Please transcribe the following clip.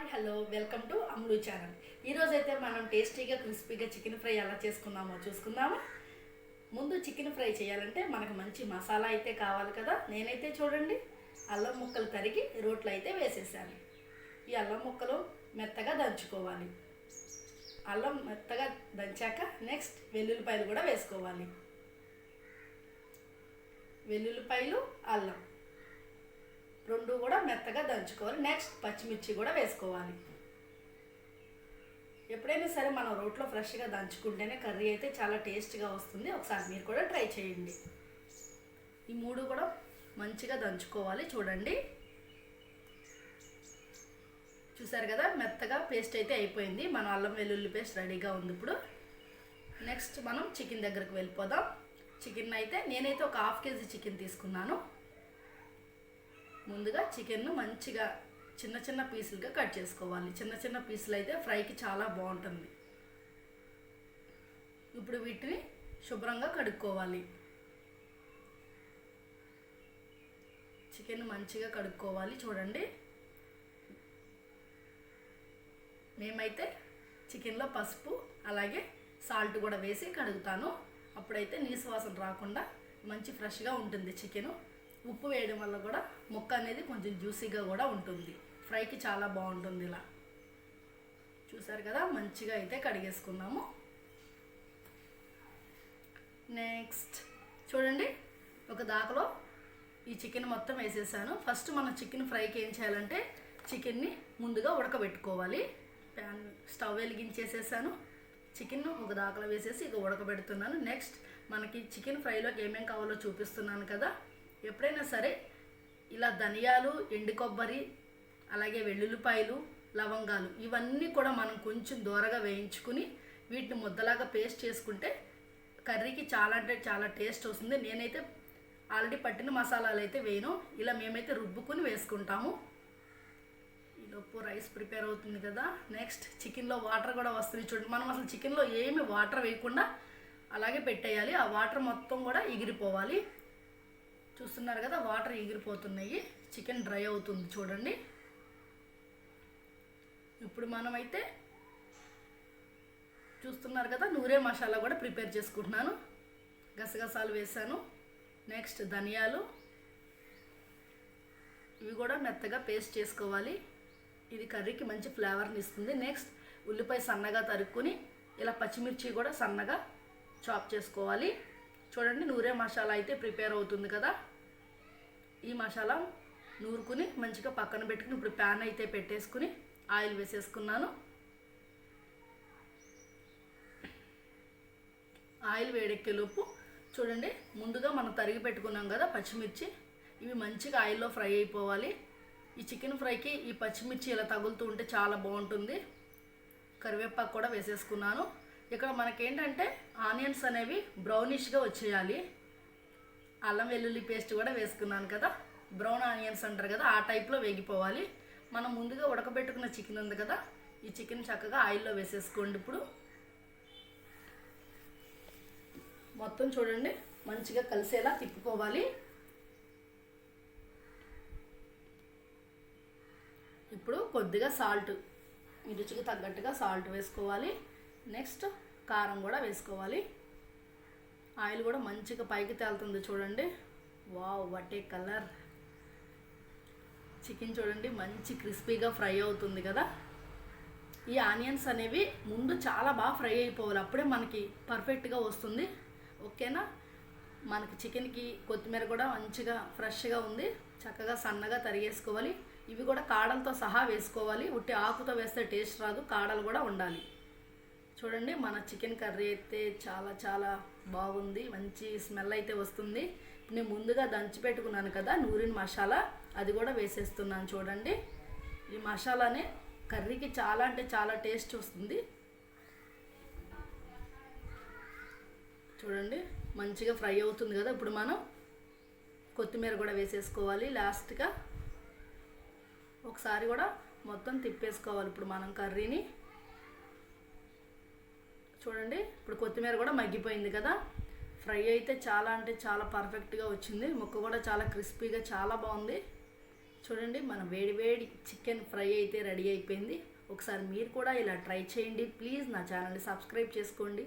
Hi hello welcome to Amlu channel. ఈరోజు అయితే మనం టేస్టీగా క్రిస్పీగా చికెన్ ఫ్రై ఎలా చేసుకుందామో చూసుకుందామా? ముందు చికెన్ ఫ్రై చేయాలంటే మనకు మంచి మసాలా అయితే కావాలి కదా. నేనైతే చూడండి అల్లం ముక్కలు తరిగి రోట్లో అయితే వేసేసాను. ఈ అల్లం ముక్కలు మెత్తగా దంచుకోవాలి. అల్లం మెత్తగా దంచాక నెక్స్ట్ వెల్లుల్లిపాయలు కూడా వేసుకోవాలి. వెల్లుల్లిపాయలు అల్లం. రెండు కూడా మెత్తగా దంచుకోవాలి. నెక్స్ట్ పచ్చిమిర్చి కూడా వేసుకోవాలి. ఎప్పుడైనా సరే మనం రోట్లో ఫ్రెష్గా దంచుకుంటేనే కర్రీ అయితే చాలా టేస్ట్గా వస్తుంది. ఒకసారి మీరు కూడా ట్రై చేయండి. ఈ మూడు కూడా మంచిగా దంచుకోవాలి. చూడండి. చూసారు కదా? మెత్తగా పేస్ట్ అయితే అయిపోయింది. మన అల్లం వెల్లుల్లి పేస్ట్ రెడీగా ఉంది ఇప్పుడు. నెక్స్ట్ మనం చికెన్ దగ్గరకు వెళ్ళిపోదాం. చికెన్ అయితే నేనైతే ఒక హాఫ్ కేజీ చికెన్ తీసుకున్నాను. ముందుగా చికెన్ను మంచిగా చిన్న చిన్న పీసులుగా కట్ చేసుకోవాలి. చిన్న చిన్న పీసులు అయితే ఫ్రైకి చాలా బాగుంటుంది. ఇప్పుడు వీటిని శుభ్రంగా కడుక్కోవాలి. చికెన్ మంచిగా కడుక్కోవాలి. చూడండి. మేమైతే చికెన్లో పసుపు అలాగే సాల్ట్ కూడా వేసి కడుగుతాను. అప్పుడైతే నీసు వాసన రాకుండా మంచి ఫ్రెష్గా ఉంటుంది చికెను ఉప్పు వేయడం వల్ల కూడా ముక్క అనేది కొంచెం జ్యూసీగా కూడా ఉంటుంది. ఫ్రైకి చాలా బాగుంటుంది ఇలా. చూసారు కదా? మంచిగా అయితే కడిగేసుకున్నాము. నెక్స్ట్ చూడండి ఒక దాకలో ఈ చికెన్ మొత్తం వేసేసాను. ఫస్ట్ మనం చికెన్ ఫ్రైకి ఏం చేయాలంటే చికెన్ని ముందుగా ఉడకబెట్టుకోవాలి. Pan stove వెలిగించేసేసాను. చికెన్ ఒక దాకలో వేసేసి ఇక ఉడకబెడుతున్నాను. నెక్స్ట్ మనకి చికెన్ ఫ్రైలోకి ఏమేమి కావాలో చూపిస్తున్నాను కదా? ఎప్పుడైనా సరే ఇలా ధనియాలు ఎండు కొబ్బరి అలాగే వెల్లుల్లిపాయలు లవంగాలు ఇవన్నీ కూడా మనం కొంచెం దూరగా వేయించుకుని వీటిని ముద్దలాగా పేస్ట్ చేసుకుంటే కర్రీకి చాలా అంటే చాలా టేస్ట్ వస్తుంది. నేనైతే ఆల్రెడీ పట్టిన మసాలాలు అయితే వేయను. ఇలా మేమైతే రుబ్బుకుని వేసుకుంటాము. ఈలోపు రైస్ ప్రిపేర్ అవుతుంది కదా. నెక్స్ట్ చికెన్లో వాటర్ కూడా వస్తుంది చూడండి. మనం అసలు చికెన్లో ఏమి వాటర్ వేయకుండా అలాగే పెట్టేయాలి. ఆ వాటర్ మొత్తం కూడా ఎగిరిపోవాలి. చూస్తున్నారు కదా వాటర్ ఎగిరిపోతున్నాయి చికెన్ డ్రై అవుతుంది చూడండి. ఇప్పుడు మనమైతే చూస్తున్నారు కదా నూరే మసాలా కూడా ప్రిపేర్ చేసుకుంటున్నాను. గసగసాలు వేసాను నెక్స్ట్ ధనియాలు. ఇవి కూడా మెత్తగా పేస్ట్ చేసుకోవాలి. ఇది కర్రీకి మంచి ఫ్లేవర్ని ఇస్తుంది. నెక్స్ట్ ఉల్లిపాయ సన్నగా తరుక్కుని ఇలా పచ్చిమిర్చి కూడా సన్నగా చాప్ చేసుకోవాలి. చూడండి నూరే మసాలా అయితే ప్రిపేర్ అవుతుంది కదా. ఈ మసాలా నూరుకుని మంచిగా పక్కన పెట్టుకుని ఇప్పుడు ప్యాన్ అయితే పెట్టేసుకుని ఆయిల్ వేసేసుకున్నాను. ఆయిల్ వేడెక్కేలోపు చూడండి ముందుగా మనం తరిగి పెట్టుకున్నాం కదా పచ్చిమిర్చి. ఇవి మంచిగా ఆయిల్లో ఫ్రై అయిపోవాలి. ఈ చికెన్ ఫ్రైకి ఈ పచ్చిమిర్చి ఇలా తగులుతూ ఉంటే చాలా బాగుంటుంది. కరివేపాకు కూడా వేసేసుకున్నాను. ఇక్కడ మనకేంటంటే ఆనియన్స్ అనేవి బ్రౌనిష్గా వచ్చేయాలి. అల్లం వెల్లుల్లి పేస్ట్ కూడా వేసుకున్నాను కదా. బ్రౌన్ ఆనియన్స్ అంటారు కదా ఆ టైప్లో వేగిపోవాలి. మనం ముందుగా ఉడకబెట్టుకున్న చికెన్ ఉంది కదా ఈ చికెన్ చక్కగా ఆయిల్లో వేసేసుకోండి ఇప్పుడు. మొత్తం చూడండి మంచిగా కలిసేలా తిప్పుకోవాలి. ఇప్పుడు కొద్దిగా సాల్ట్ మీ రుచికి తగ్గట్టుగా సాల్ట్ వేసుకోవాలి. నెక్స్ట్ కారం కూడా వేసుకోవాలి. ఆయిల్ కూడా మంచిగా పైకి తేలుతుంది చూడండి. Wow వటే colour. చికెన్ చూడండి మంచి క్రిస్పీగా ఫ్రై అవుతుంది కదా. ఈ ఆనియన్స్ అనేవి ముందు చాలా బాగా ఫ్రై అయిపోవాలి. అప్పుడే మనకి పర్ఫెక్ట్గా వస్తుంది. ఓకేనా? మనకి చికెన్కి కొత్తిమీర కూడా మంచిగా ఫ్రెష్గా ఉంది. చక్కగా సన్నగా తరిగేసుకోవాలి. ఇవి కూడా కాడలతో సహా వేసుకోవాలి. ఉట్టి ఆకుతో వేస్తే టేస్ట్ రాదు. కాడలు కూడా ఉండాలి. చూడండి మన చికెన్ కర్రీ అయితే చాలా చాలా బాగుంది. మంచి స్మెల్ అయితే వస్తుంది. నేను ముందుగా దంచి పెట్టుకున్నాను కదా నూరిన మసాలా అది కూడా వేసేస్తున్నాను చూడండి. ఈ మసాలానే కర్రీకి చాలా అంటే చాలా టేస్ట్ వస్తుంది. చూడండి మంచిగా ఫ్రై అవుతుంది కదా ఇప్పుడు మనం కొత్తిమీర కూడా వేసేసుకోవాలి. లాస్ట్గా ఒకసారి కూడా మొత్తం తిప్పేసుకోవాలి ఇప్పుడు మనం కర్రీని. చూడండి ఇప్పుడు కొత్తిమీర కూడా మగ్గిపోయింది కదా. ఫ్రై అయితే చాలా అంటే చాలా పర్ఫెక్ట్గా వచ్చింది. ముక్క కూడా చాలా క్రిస్పీగా చాలా బాగుంది. చూడండి మన వేడి వేడి చికెన్ ఫ్రై అయితే రెడీ అయిపోయింది. ఒకసారి మీరు కూడా ఇలా ట్రై చేయండి. ప్లీజ్ నా ఛానల్ని సబ్స్క్రైబ్ చేసుకోండి.